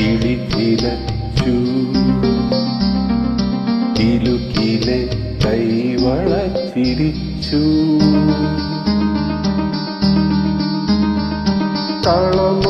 കിളിക്കിലച്ചു കിലുക്കിലെ കൈവളച്ചിരിച്ചു. തളമ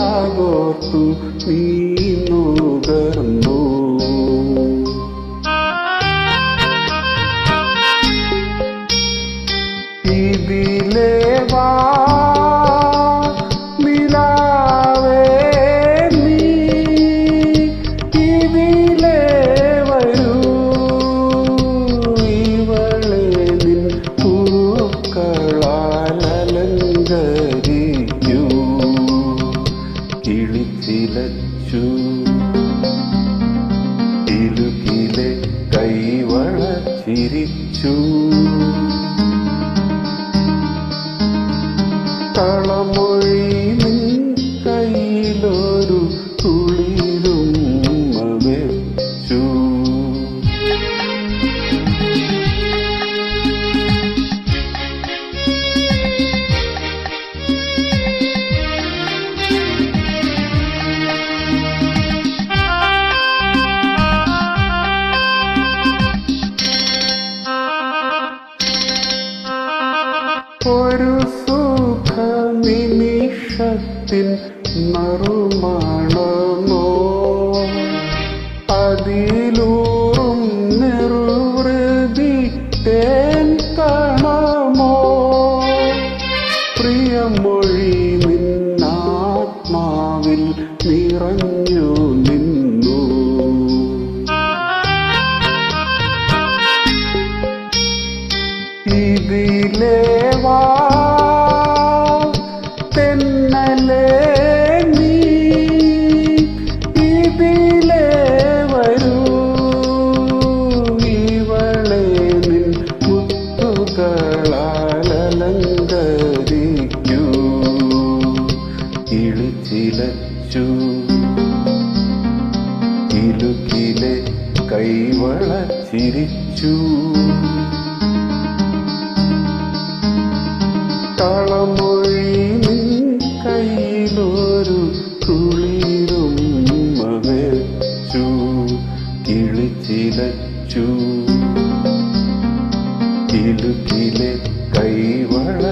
കാതോർത്തു നീ നുകർന്നു ഇതിലേ നിലാവേ ചിരിച്ചു ഒരു സുഖ നിമിഷത്തിൽ നറുമാണമോ? അതിലൂറും നിർവൃതി തേൻ കണമോ? പ്രിയമൊഴി നിന്നാത്മാവിൽ നിറഞ്ഞു നിന്നു. ഇതിലേ വാ തെന്നലേ നീ. ഇതിലേ വരൂ. ഇവളെ നിൻ മുത്തുകളാൽ അലങ്കരിക്കൂ കിളിച്ചിലച്ചു ഇലുക്കിലെ കൈവള ചിരിച്ചു താളമൊഴി നിൻ കയ്യിലൊരു തുളിരും മകച്ചു കിളിച്ചിലച്ചു. കിലുക്കിലെ കൈവളചിരിച്ചൂ